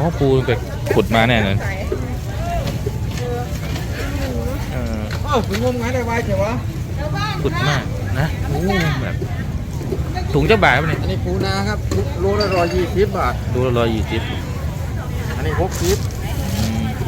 อ๋อปูไปขุดมาแน่เลยเออเออถึงงมงายได้ไวเฉยวะขุดมากนะโอ้แบบถุงเจ้าบาทปะเนี่ยอันนี้ปูนาครับโลละร้อยยี่สิบบาทดูละร้อยยี่สิบอันนี้หกสิบ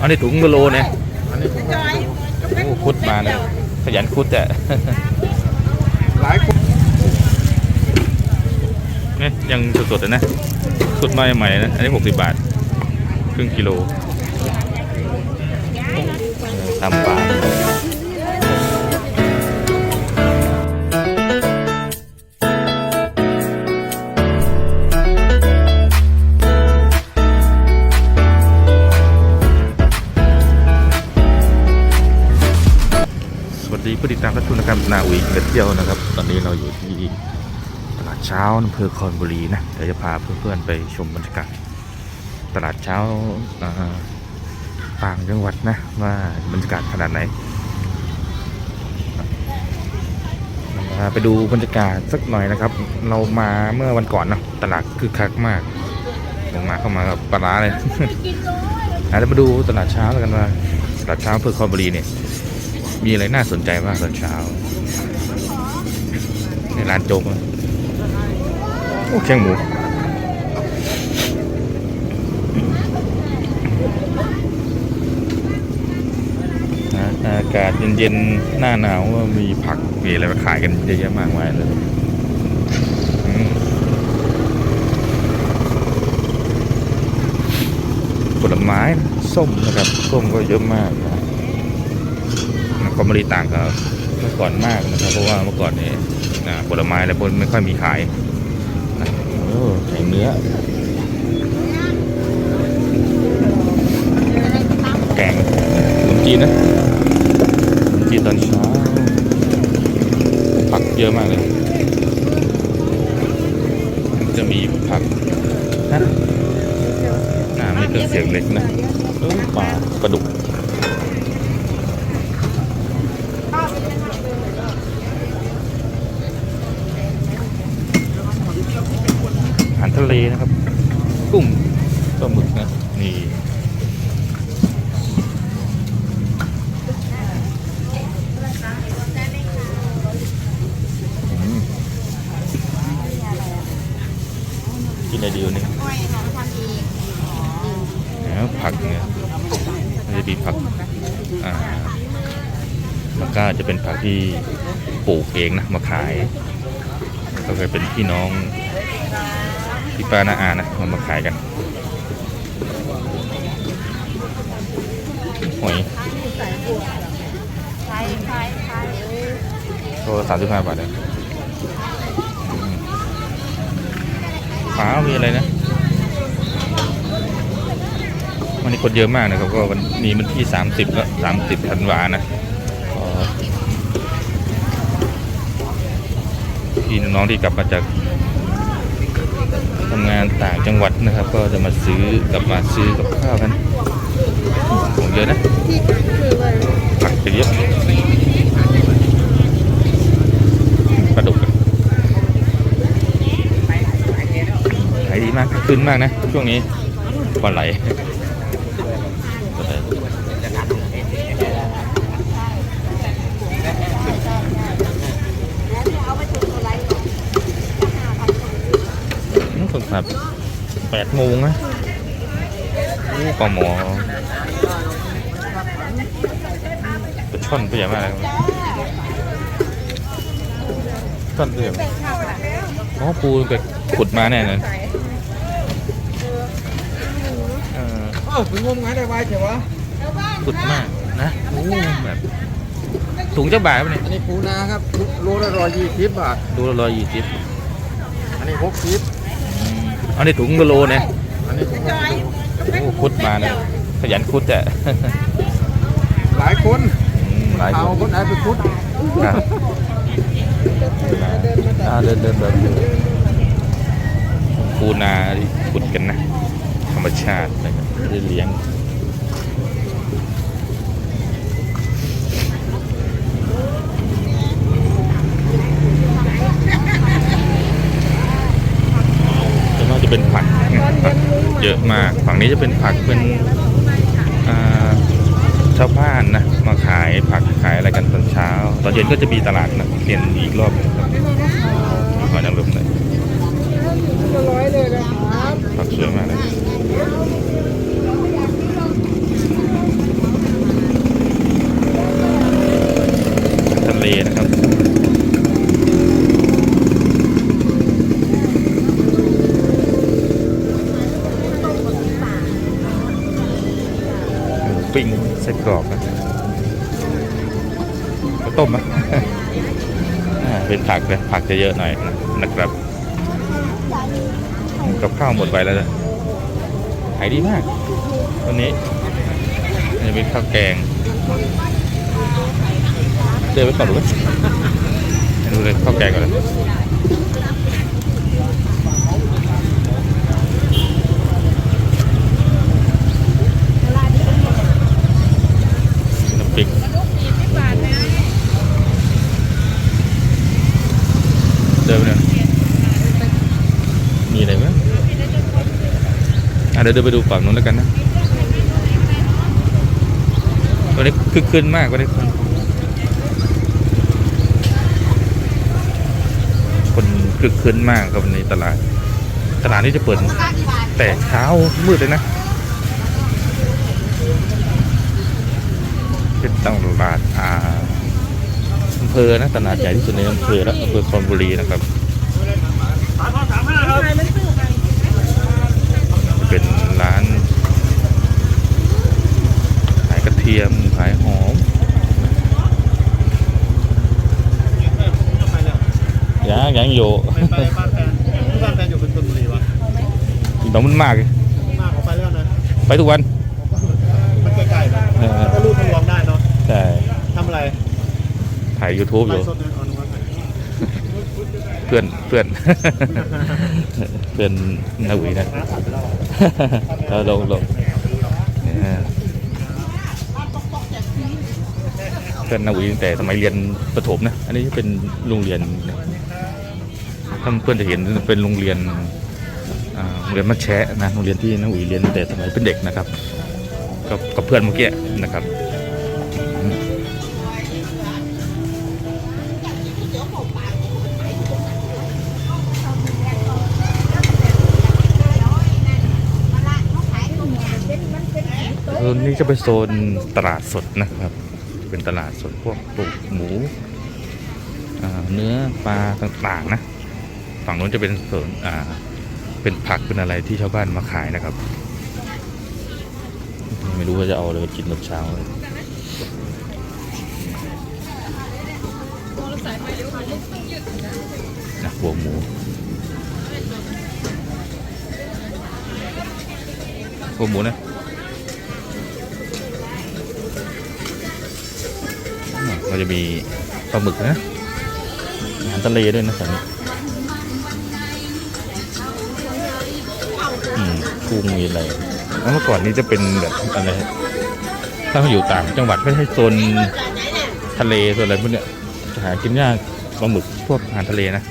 อันนี้ถุงกิโลเนี่ยอันนี้ถุงโอ้ขุดมาเนี่ยขยันขุดแต่หลายคนเนี่ยยังสดๆเลยนะขุดมาใหม่ๆนะอันนี้หกสิบบาท ครึ่งกิโลตามป่าสวัสดีผู้ติดตามทุกท่านนะครับนาวีเกิดเที่ยวนะครับ ตอนนี้เราอยู่ที่ตลาดเช้าอำเภอคอนบุรีนะเดี๋ยวจะพาเพื่อนๆไปชมบรรยากาศ ตลาดเช้าอ่าต่างจังหวัดนะว่าบรรยากาศขนาดไหนไปดูบรรยากาศสักหน่อยนะครับ เรามาเมื่อวันก่อนเนาะตลาดคึกคักมากผมมาเข้ามากับปลาร้าเลยอาจจะมาดูตลาดเช้าแล้วกันว่าตลาดเช้าอำเภอคอนบุรีเนี่ยมีอะไรน่าสนใจบ้างตอนเช้า ในร้านโจ๊กโอ้แข้งหมูนะอากาศเย็นๆ หน้าหนาวก็มีผักมีอะไรมาขายกันเยอะแยะมากมายเลยอืมผลไม้ส้มนะครับส้มก็เยอะมากนะมันก็ไม่ได้ต่างกับเมื่อก่อนมากนะครับ เพราะว่าเมื่อก่อนเนี่ยอ่าผลไม้อะไรพวกนี้ไม่ค่อยมีขายนะโอ้ไข่เนื้อแกงขนมจีนนะ ขนมจีนตอนเช้าผักเยอะมากเลยมันจะมีผักนะน่าไม่เกินเสียงเล็กนะเออปลาปลาดุกอาหารทะเลนะครับ กุ้งปลาหมึกนะนี่อืมกิน อะไรดีวันนี้ก้อยค่ะทำเองแล้วผักเนี่ยมันจะมีผักอ่าแล้วก็จะเป็นผักที่ปลูกเองนะมาขายก็เคยเป็นพี่น้องพี่ป้าน้าอานะมามาขายกันหอยไทยไทยไทยตัวสามสิบห้าบาทเลยอืม ฟ้ามีอะไรนะวันนี้คนเยอะมากนะครับ ก็วันนี้มันที่สามสิบแล้วสามสิบธันวานะพี่น้องที่กลับมาจากทำงานต่างจังหวัดนะครับ ก็จะมาซื้อกลับมาซื้อกับข้าวกันของเยอะนะผักเยอะปลาดุกอะขายดี มากขึ้นมากนะ ช่วงนี้ปลาไหลปลาไหลอืมสงสัยแปดโมงนะโอ้ปลาหมอปลาช่อนตัวใหญ่มากเลยช่อนตัวใหญ่ากอ๋อปูไปขุดมาแน่เลย อเออถึงงมงายได้ไวเฉยวะขุดมากนะโอ้แบบถุงเจ้าบาทปะเนี่ยอันนี้ปูนาครับโลละร้อยยี่สิบบาทดูละร้อยยี่สิบอันนี้หกสิบอันนี้ถุงกิโลเนี่ยอันนี้ถุงละกิโลโอ้ขุดมาเนี่ยขยันขุดแต่หลายคนอืมหลายคเอานคนไหนไปคุดครับอ่าเดินเดินเดินเดินปูนาที่ขุดกันนะ ธรรมชาตินะครับไม่ได้เลี้ยงจะว่าจะเป็นผักผักเยอะมากฝั่งนี้จะเป็นผักเป็นชาวบ้านนะมาขายผักขายอะไรกันตอนเช้า ตอนเย็นก็จะมีตลาดนะเรียนอีกรอบนึงครับขอจังลมเลย ร้อยเลยนะครับ ผักสวยมากเลยทะเลนะครับ หมูปิ้งไส้ กรอกนะข้าวต้มอะเป็นผักเลยผักจะเยอะหน่อยนะครับกับข้าวหมดไปแล้วนะขายดีมากวันนี้อันนี้เป็นข้าวแกงเดินไปก่อนดูกันดูเลยข้าวแกงก่อนเลยน้ำพริก เดินไปเลยมีอะไรไหมอะเดี๋ยวเดินไปดูฝั่งนู้นแล้วกันนะวันนี้คึกคืนมากวันนี้คนคนคึกคืนมากครับวันตลาด ตลาดนี้จะเปิดแต่เช้ามืดเลยนะเป็นตลาดอ่าอำเภอนะตลาดใหญ่ที่สุดในอำเภอแล้วอำเภอคอนบุรีนะครับ เป็นร้านขายกระเทียมขายหอมยังยังอยู่ไปบ้านแฟนบ้านแฟนอยู่เป็นชลบุรีวะต้องมันมากเลยมากออกไปแล้วนะไปทุกวันมันใกล้ๆนะเออก็รูปมันรวมได้เนาะใช่ทำอะไรถ่าย YouTube อไลยู่ฟ์สดเดินออนวัน เพื่อนเพื่อน เพื่อนนาหวีนะเราลงลงเนี่ยเพื่อนนาหวีตั้งแต่สมัยเรียนประถมนะ อันนี้เป็นโรงเรียนถ้าเพื่อนจะเห็นเป็นโรงเรียนโรงเรียนมัชแชะนะโรงเรียนที่นาหวีเรียนตั้งแต่สมัยเป็นเด็กนะครับ กับกับเพื่อนเมื่อกี้นะครับ นนี้จะเป็นโซนตลาดสดนะครับ เป็นตลาดสดพวกปลูกหมูเนื้อปลาต่างๆนะ ฝั่งนู้นจะเป็นโซนเป็นผักเป็นอะไรที่ชาวบ้านมาขายนะครับ ไม่รู้ว่าจะเอาอะไรไปกินตอนเช้าเลยนะหัวหมูหัวหมูนะ อะเราจะมีปลาหมึกนะอาหารทะเลด้วยนะสันนี้อืมกุ้งมีอะไรแล้วเมื่อก่อนนี้จะเป็นแบบอะไรถ้าเขาอยู่ต่างจังหวัดไม่ใช่โซนทะเลโซนอะไรพวกเนี้ยจะหากินยากปลาหมึกพวกอาหารทะเลนะ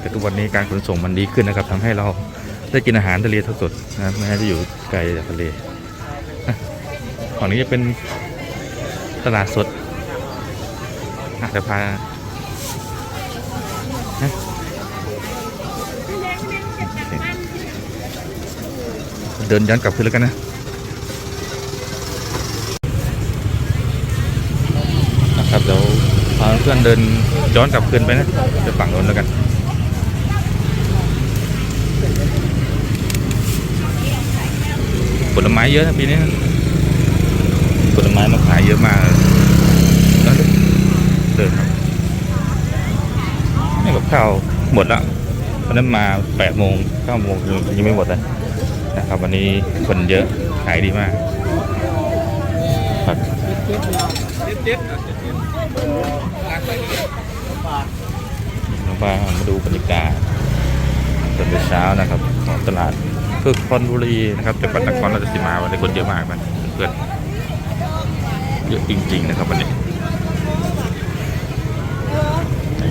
แต่ทุกวันนี้การขนส่งมันดีขึ้นนะครับทำให้เราได้กินอาหารทะเลสดๆนะครับแม้จะอยู่ไกลจากทะเลอะฝั่งนี้จะเป็นตลาดสด เดี๋ยวพาเดินย้อนกลับคืนแล้วกันนะนะครับเดี๋ยวพาเพื่อนเดินย้อนกลับคืนไปนะไปฝั่งโน้นแล้วกันผลไม้เยอะนะปีนี้ผลไม้มาขายเยอะมาก เดินครับนี่กับข้าวหมดละวันนั้นมาแปดโมงเก้าโมงยังไม่หมดเลยนะครับ วันนี้คนเยอะขายดีมากครับเรามามาดูบรรยากาศตอนเช้านะครับของตลาดเพื่อคอนบุรีนะครับจังหวัดนครราชสีมาวันนี้คนเยอะมากนะเพื่อนเยอะจริง ๆ นะครับวันนี้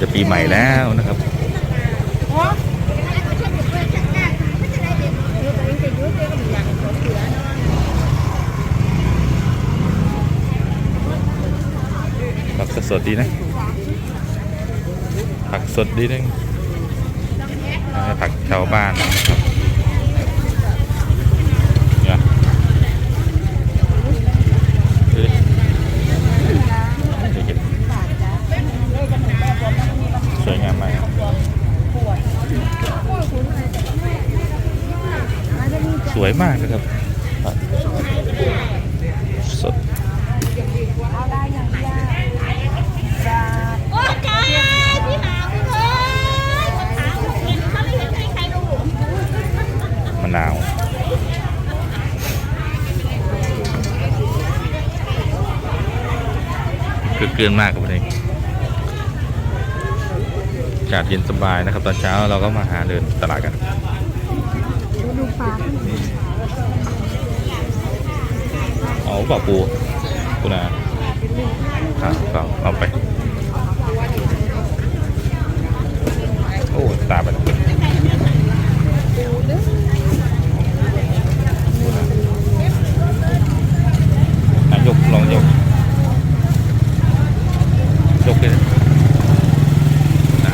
จะปีใหม่แล้วนะครับผักสดดีนะผักสดดีนึงผักชาวบ้านนะครับ มากนะครับผักสดโอ้จ้าพี่หมาคุณเอ้ยมาถามผมกินเขาไม่เห็นใครใครดูมะนาวคือเกินมากครับวันนี้อากาศเย็นสบายนะครับ ตอนเช้าเราก็มาหาเดินตลาดกันดูปลา เอาเปล่ากูกูนะครับเปล่าเอาไป โอ้ ตาไปแล้วอะยกลองยก ยกเลยนะ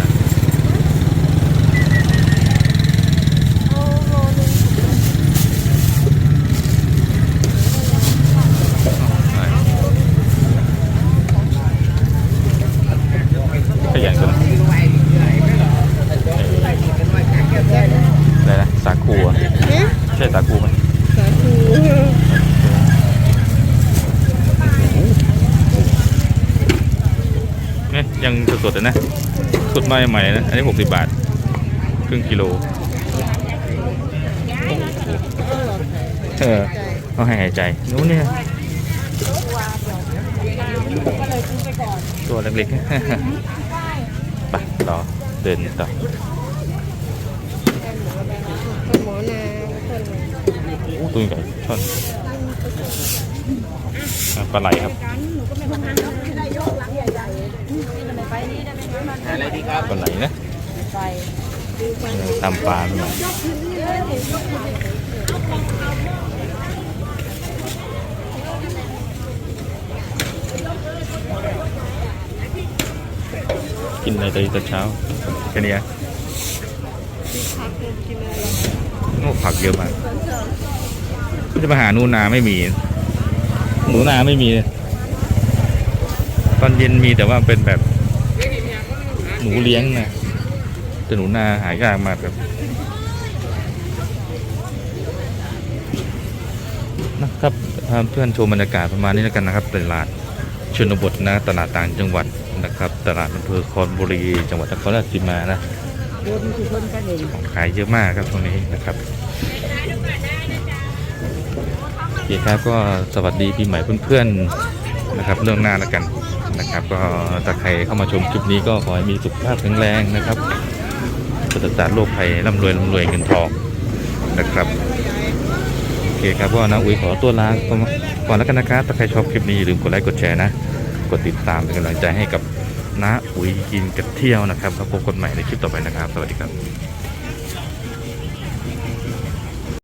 อะขยันกันอะไรนะสาคูอะ เอ๊ะ ใช่สาคูไหม สาคู เนี่ยยังส ดนะสดใหม่ๆนะอันนี้60บาท ครึ่งกิโลเออต้องให้หายใจนู้นเนี่ยตัวเล็กๆไปต่อเดินต่อหมอนาคนโอ้ตัวใหญ่ช่อนปลาไหลครับ ปลาไหลนะตำปลาหน่อยกินอะไรตอนเช้าแค่นี้อะโอ้ผักเยอะมากจะมาหาหนูนาไม่มี หนูนาไม่มี ตอนเย็นมีแต่ว่าเป็นแบบ หนูเลี้ยงนะแต่หนูนาหายากมากครับนะครับเพื่อนชมบรรยากาศประมาณนี้แล้วกันนะครับตลาดชนบทนะตลาดต่างจังหวัดนะครับ ตลาดอำเภอคอนบุรี จังหวัดนครราชสีมานะของขายเยอะมากครับตรงนี้นะครับโอเคครับก็สวัสดีปีใหม่เพื่อนๆนะครับเรื่องหน้าแล้วกัน นะครับ ก็ถ้าใครเข้ามาชมคลิปนี้ก็ขอให้มีสุขภาพแข็งแรงนะครับปราศจากโรคภัยร่ำรวยร่ำรวยเงินทองนะครับโอเคครับก็นะอุ้ยขอตัวลาก่อนแล้วกันนะครับถ้าใครชอบคลิปนี้อย่าลืมกดไลค์กดแชร์นะกดติดตามเป็นกำลังใจให้กับน้าอุ้ยกินกับเที่ยวนะครับแล้วพบกันใหม่ในคลิปต่อไปนะครับ สวัสดีครับ